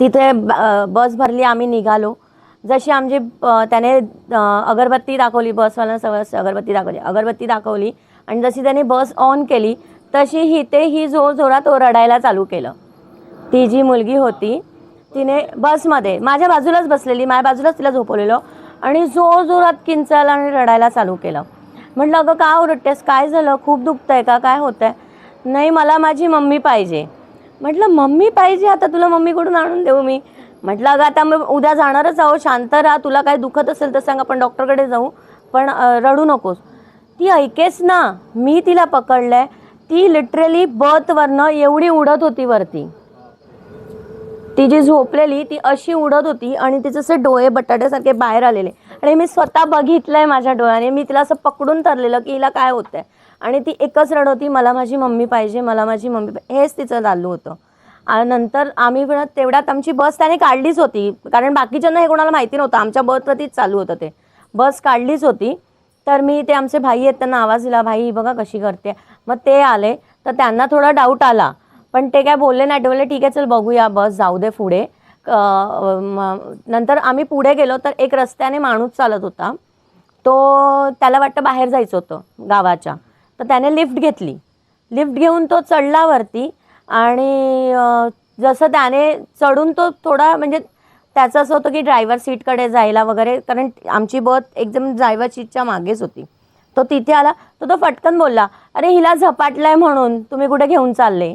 तिथे ब- बस भरली आम्ही निघालो. जशी आमची त्याने अगरबत्ती दाखवली बसवाल्यानं सगळं अगरबत्ती दाखवली अगरबत्ती दाखवली. आणि जशी त्याने बस ऑन केली तशी ही ते ही जोर जोरात रडायला चालू केलं. ती जी मुलगी होती तिने बसमध्ये माझ्या बाजूलाच बसलेली माझ्या बाजूलाच तिला झोपवलेलं आणि जोर जोरात किंचायला आणि रडायला चालू केलं. म्हटलं अगं का ओरडतेस? काय झालं? खूप दुखतंय का? काय होतंय? नाही मला माझी मम्मी पाहिजे. म्हटलं मम्मी पाहिजे आता तुला मम्मीकडून आणून देऊ मी. म्हटलं अगं आता मग उद्या जाणारच आहो शांत राहा तुला काय दुखत असेल तर सांग आपण डॉक्टरकडे जाऊ. पण रडू नकोस. ती ऐकेस ना मी तिला पकडलंय ती लिटरली बर्थवरनं एवढी उडत होती वरती. ती जी झोपलेली ती अशी उडत होती आणि तिचे असे डोळे बटाट्यासारखे बाहेर आलेले. आणि मी स्वतः बघितलंय माझ्या डोळ्याने. मी तिला असं पकडून धरलेलं की हिला काय होतंय. आणि ती एकच रड होती मला माझी मम्मी पाहिजे मला माझी मम्मी हेच तिचं चालू होतं. आणि नंतर आम्ही पण तेवढ्यात आमची बस त्याने काढलीच होती. कारण बाकीच्यांना हे कोणाला माहिती नव्हतं. आमच्या बसवरतीच चालू होतं ते. बस काढलीच होती. तर मी ते आमचे भाई आहेत त्यांना आवाज दिला भाई ही बघा कशी करते. मग ते आले. तर त्यांना थोडा डाऊट आला. पण ते काय बोलले नाही. आठवले ठीक आहे चल बघूया बस जाऊ दे पुढे. नंतर आम्ही पुढे गेलो तर एक रस्त्याने माणूस चालत होता. तो त्याला वाटतं बाहेर जायचं होतं गावाच्या. तर त्याने लिफ्ट घेतली. लिफ्ट घेऊन तो चढला वरती आणि जसं त्याने चढून तो थोडा म्हणजे त्याचं असं होतं की ड्रायव्हर सीटकडे जायला वगैरे कारण आमची बस एकदम ड्रायव्हर सीटच्या मागेच होती. तो तिथे आला तो तो फटकन बोलला अरे हिला झपाटलाय म्हणून. तुम्ही कुठे घेऊन चालले?